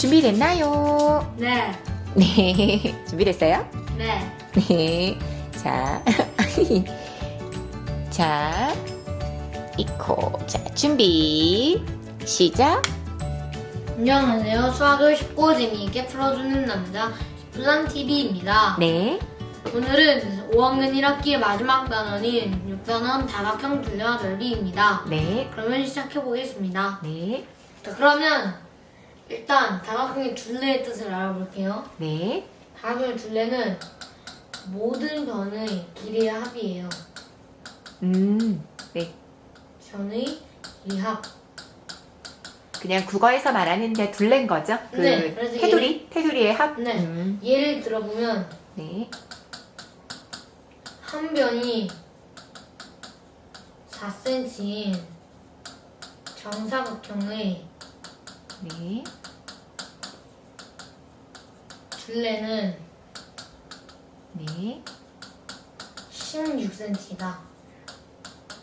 자, 준비됐나요? 네, 네, 준비됐어요? 네. 네. 자, 자, 이코. 자, 준비. 시작. 안녕하세요. 수학을 쉽고 재미있게 풀어주는 남자 부산TV입니다. 네. 오늘은 5학년 1학기의 마지막 단원인 6단원 다각형 둘레와 넓이입니다. 네. 그러면 시작해보겠습니다. 네. 자, 그러면 일단 다각형의 둘레의 뜻을 알아볼게요. 네. 다각형의 둘레는 모든 변의 길이의 합이에요. 음. 네. 변의 길이 합. 그냥 국어에서 말하는 데 둘레인 거죠? 그 네, 그래서 테두리? 테두리의 합? 네. 음. 예를 들어보면 네. 한 변이 4cm인 정사각형의 네. 둘레는 네. 16cm다.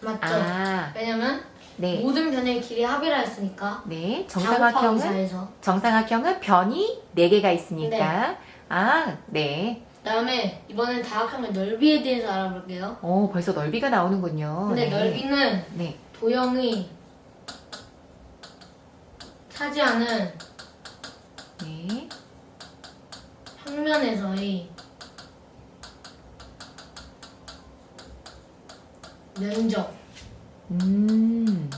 맞죠? 아. 왜냐면 네. 모든 변의 길이 합이라 했으니까 네. 정사각형은 정사각형은 변이 4개가 있으니까. 아, 네. 그다음에 이번엔 다각형의 넓이에 대해서 알아볼게요. 오, 벌써 넓이가 나오는군요. 근데 네. 넓이는 네. 도형이 차지하는 네. 평면에서의 면적 음.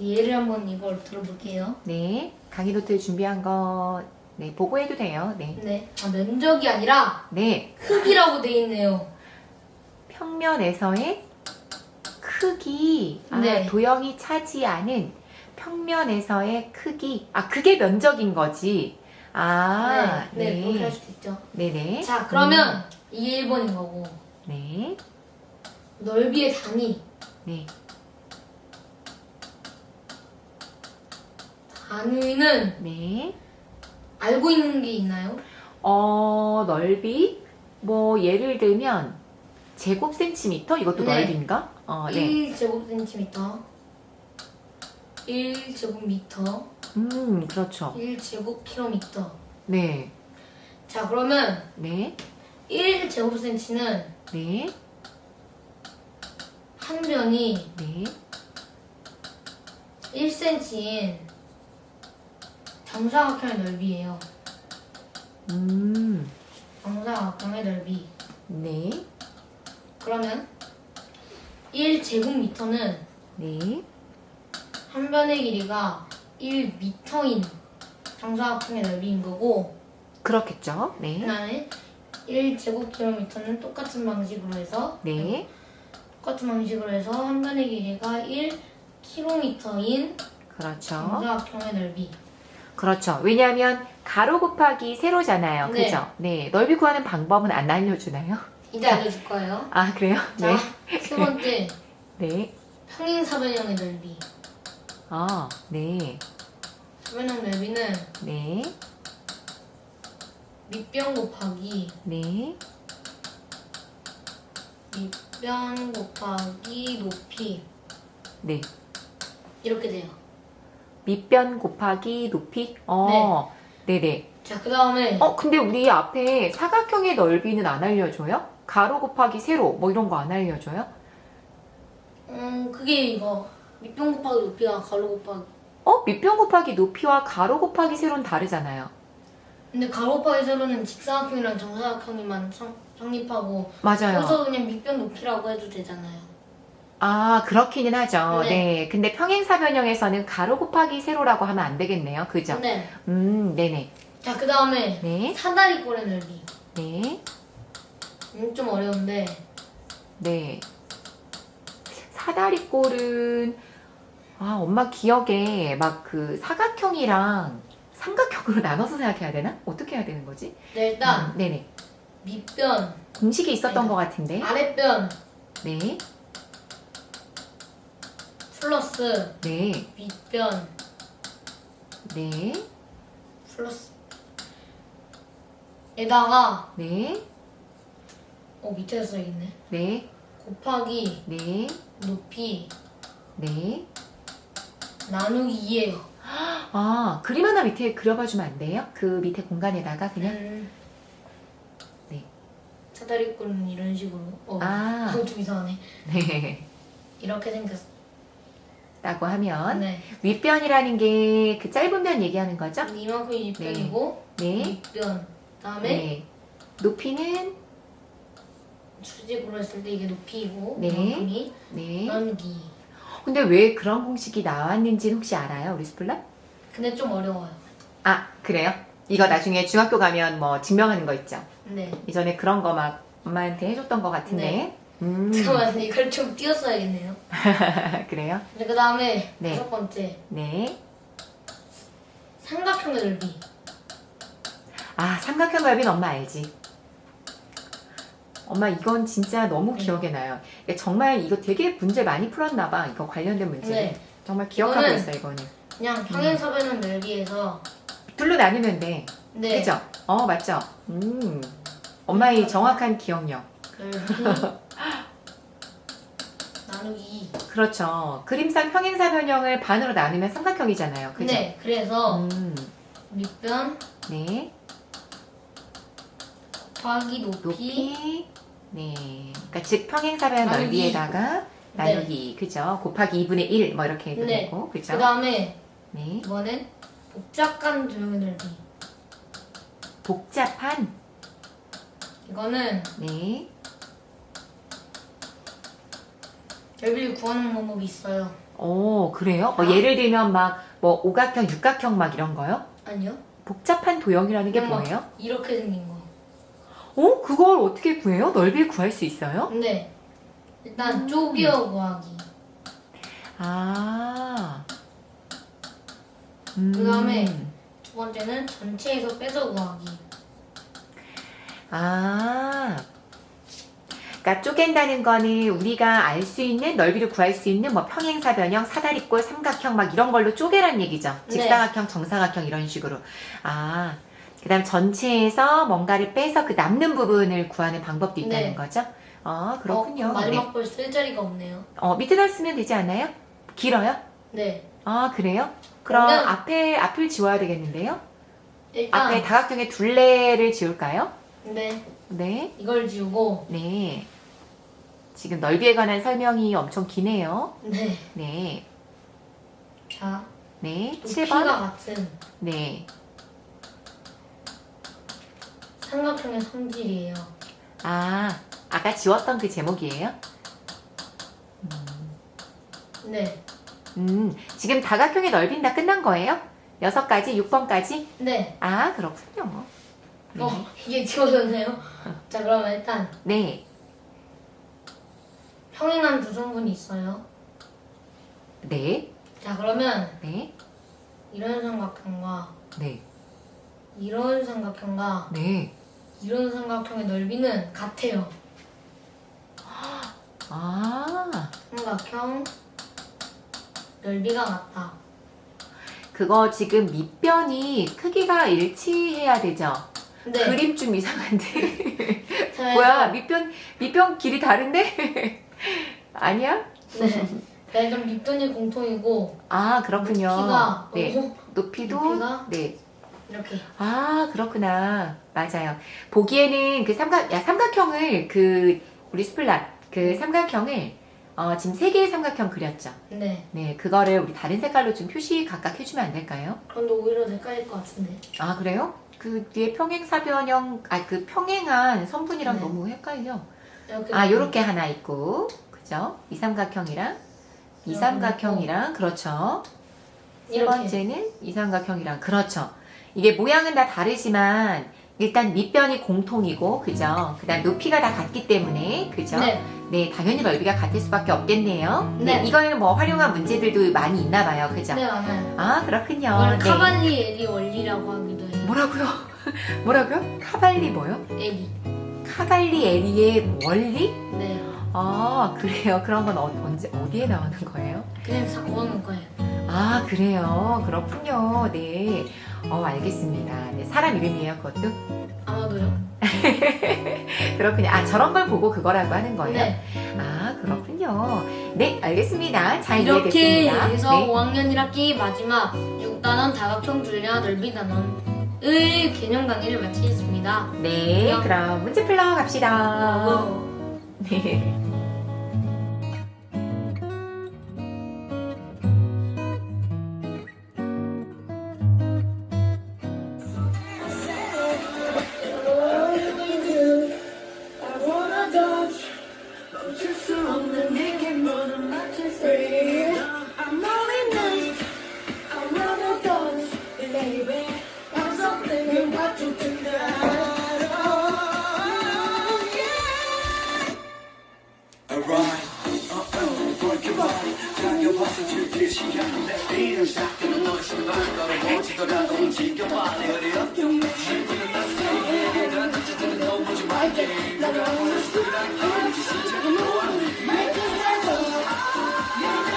예를 한번 이걸 들어볼게요. 네. 강의 노트 준비한 거 네, 보고해도 돼요. 네. 네, 아, 면적이 아니라 네. 크기라고 돼 있네요. 평면에서의 크기. 아, 네. 도형이 차지하는 평면에서의 크기. 아, 그게 면적인 거지. 아, 네, 네, 그렇게 할 네. 수도 있죠. 네네. 자, 그러면 이게 1번인 거고 네. 넓이의 단위 네. 단위는 네. 알고 있는 게 있나요? 어, 넓이? 뭐, 예를 들면, 제곱 센티미터? 이것도 네. 넓이인가? 어, 네. 1 제곱 센티미터 1 제곱 미터 음, 그렇죠. 1제곱 킬로미터 네. 자 그러면 네. 1제곱 센치는 네. 한 변이 네. 1cm인 정사각형의 넓이에요 음, 정사각형의 넓이 네. 그러면 1제곱미터는 네. 한 변의 길이가 1미터인 정사각형의 넓이인 거고 그렇겠죠. 그 네. 다음에 1제곱킬로미터는 똑같은 방식으로 해서 네. 똑같은 방식으로 해서 한 변의 길이가 1km인 그렇죠. 정사각형의 넓이 그렇죠. 왜냐하면, 가로 곱하기 세로잖아요. 네. 그죠? 네. 넓이 구하는 방법은 안 알려주나요? 이제 알려줄 거예요 아, 그래요? 자, 네. 세 번째 네. 평행사변형의 넓이 아, 네. 사변형 넓이는 네. 밑변 곱하기 네. 밑변 곱하기 높이 네. 이렇게 돼요 밑변 곱하기 높이? 어. 네. 네 자 그 다음에 어, 근데 우리 앞에 사각형의 넓이는 안 알려줘요? 가로 곱하기 세로 뭐 이런 거 안 알려줘요? 음 그게 이거 밑변 곱하기 높이가 가로 곱하기 어? 밑변 곱하기 높이와 가로 곱하기 세로는 다르잖아요. 근데 가로 곱하기 세로는 직사각형이랑 정사각형이만 성, 성립하고 맞아요. 그래서 그냥 밑변 높이라고 해도 되잖아요 아, 그렇기는 하죠. 네. 네. 근데 평행사변형에서는 가로 곱하기 세로라고 하면 안 되겠네요. 그죠? 네. 음, 네네. 자 그 다음에 네. 사다리꼴의 넓이 네. 음, 좀 어려운데 네. 사다리꼴은, 아, 엄마 기억에 막 그 사각형이랑 삼각형으로 나눠서 생각해야 되나? 어떻게 해야 되는 거지? 네, 일단 음, 네네. 밑변 공식이 있었던 아니다. 것 같은데. 아랫변 네. 플러스 네. 밑변 네. 플러스 에다가 네. 어 밑에 써 있네 네. 곱하기 네. 높이 네. 나누기 2예요 아, 그림 하나 밑에 그려봐 주면 안 돼요? 그 밑에 공간에다가 그냥? 음. 네. 사다리꼴은 이런 식으로. 어. 아. 그거 좀 이상하네. 네. 이렇게 생겼어. 라고 하면 네. 윗변이라는 게 그 짧은 변 얘기하는 거죠? 이만큼 윗변이고 네. 윗변. 그다음에 네. 높이는 수직으로 했을 때 이게 높이고 네. 이만큼이 네. 넘기. 근데 왜 그런 공식이 나왔는지는 혹시 알아요, 우리 스플라? 근데 좀 어려워요. 아, 그래요? 이거 나중에 중학교 가면 뭐 증명하는 거 있죠? 네. 이전에 그런 거 막 엄마한테 해줬던 거 같은데. 음. 잠깐만 이걸 좀 띄웠어야겠네요. 그래요? 그 다음에 네. 다섯 번째 네. 삼각형의 넓이. 아, 삼각형 넓이는 엄마 알지? 엄마 이건 진짜 너무 네. 기억에 나요. 이게 정말 이거 되게 문제 많이 풀었나 봐. 이거 관련된 문제. 네. 정말 기억하고 이거는- 있어 이거는. 그냥 평행사변의 넓이에서 둘로 나누면 돼. 네. 그죠? 어, 맞죠? 음. 엄마의 정확한 기억력. 넓이 나누기. 그렇죠. 그림상 평행사변형을 반으로 나누면 삼각형이잖아요. 그죠? 네. 그래서 음. 밑변 네. 곱하기 높이. 높이. 네. 그러니까 즉 평행사변 나누기. 넓이에다가 네. 나누기. 그죠? 곱하기 2분의 1. 뭐 이렇게 해도 네. 되고. 그죠? 그 다음에 네. 이번엔 복잡한 도형의 넓이. 복잡한. 이거는 네. 넓이를 구하는 방법이 있어요. 오, 그래요? 뭐 아. 예를 들면 막 뭐 오각형, 육각형 막 이런 거요? 아니요? 복잡한 도형이라는 게 그냥 막 뭐예요? 이렇게 생긴 거. 어? 그걸 어떻게 구해요? 넓이를 구할 수 있어요? 근데 일단 음. 쪼개어 구하기. 아. 음. 그다음에 두 번째는 전체에서 빼서 구하기. 아. 그러니까 쪼갠다는 거는 우리가 알 수 있는 넓이를 구할 수 있는 뭐 평행사변형, 사다리꼴, 삼각형 막 이런 걸로 쪼개란 얘기죠. 네. 직사각형, 정사각형 이런 식으로. 아. 그 다음 전체에서 뭔가를 빼서 그 남는 부분을 구하는 방법도 있다는 네. 거죠. 어, 그렇군요. 어, 네. 마지막 걸쓸 자리가 없네요. 어, 밑에다 쓰면 되지 않아요? 길어요? 네. 아, 그래요? 그럼 그러면- 앞에 앞을 지워야 되겠는데요? 일단 앞에 다각형의 둘레를 지울까요? 네 네. 이걸 지우고 네. 지금 넓이에 관한 설명이 엄청 기네요. 네. 네. 자 네. 높이가 7번. 같은 네. 삼각형의 성질이에요. 아, 아까 지웠던 그 제목이에요? 네. 음, 지금 다각형의 넓이는 다 끝난 거예요? 여섯 가지, 6번까지? 네. 아, 그렇군요. 네. 어 이게 지워졌네요. 자 그러면 일단 네. 평행한 두 성분이 있어요. 네. 자 그러면 네. 이런 삼각형과 네. 이런 삼각형과 네. 이런 삼각형의 넓이는 같아요. 아, 삼각형 넓이가 같다. 그거 지금 밑변이 크기가 일치해야 되죠? 네. 그림 좀 이상한데. 자, 뭐야, 밑변, 밑변 길이 다른데? 아니야? 네. 자, 일단 밑변이 공통이고 아, 그렇군요. 키가 네. 높이도? 높이가? 네. 이렇게 아, 그렇구나. 맞아요. 보기에는 그 삼각, 야, 삼각형을 그, 우리 스플라, 그 삼각형을, 어, 지금 세 개의 삼각형 그렸죠. 네. 네, 그거를 우리 다른 색깔로 좀 표시 각각 해주면 안 될까요? 그런데 오히려 헷갈릴 것 같은데. 아, 그래요? 그 뒤에 평행사변형, 아, 그 평행한 선분이랑 네. 너무 헷갈려. 이렇게 아, 요렇게 하나 있고, 그죠? 이 삼각형이랑, 이 삼각형이랑, 그렇죠. 세 이렇게. 번째는 이 삼각형이랑, 그렇죠. 이게 모양은 다 다르지만, 일단 밑변이 공통이고, 그죠? 그 다음 높이가 다 같기 때문에, 그죠? 네. 네, 당연히 넓이가 같을 수밖에 없겠네요. 네. 이거에는 뭐 활용한 문제들도 많이 있나 봐요. 그죠? 네, 맞아요. 아, 그렇군요. 이걸 네. 카발리에리 원리라고 하기도 해요. 뭐라고요? 뭐라고요? 카발리 뭐요? 에리. 카발리 에리의 원리? 네. 아, 그래요. 그런 건 어, 언제, 어디에 나오는 거예요? 그냥 사 모으는 거예요. 아, 그래요. 그렇군요. 네. 어, 알겠습니다. 네, 사람 이름이에요, 그것도? 아마도요. 그렇군요. 아, 저런 걸 보고 그거라고 하는 거예요? 네. 아, 그렇군요. 네, 알겠습니다. 잘 이렇게 이해됐습니다. 해서 네. 5학년 1학기 마지막 6, 6단원 다각형 분리와 넓이 단원의 개념 강의를 마치겠습니다. 네. 그럼 문제 풀러 갑시다. 어. 네. 당겨봐서 즐길 시간 내 뒤를 닦는 너의 신발 너를 멋지더라도 움직여봐 내 허리야 실패는 난 세게 난 진짜는 너 오지 말게 내가 원하는 스타일은 아니지 시작은 너와 Make it happen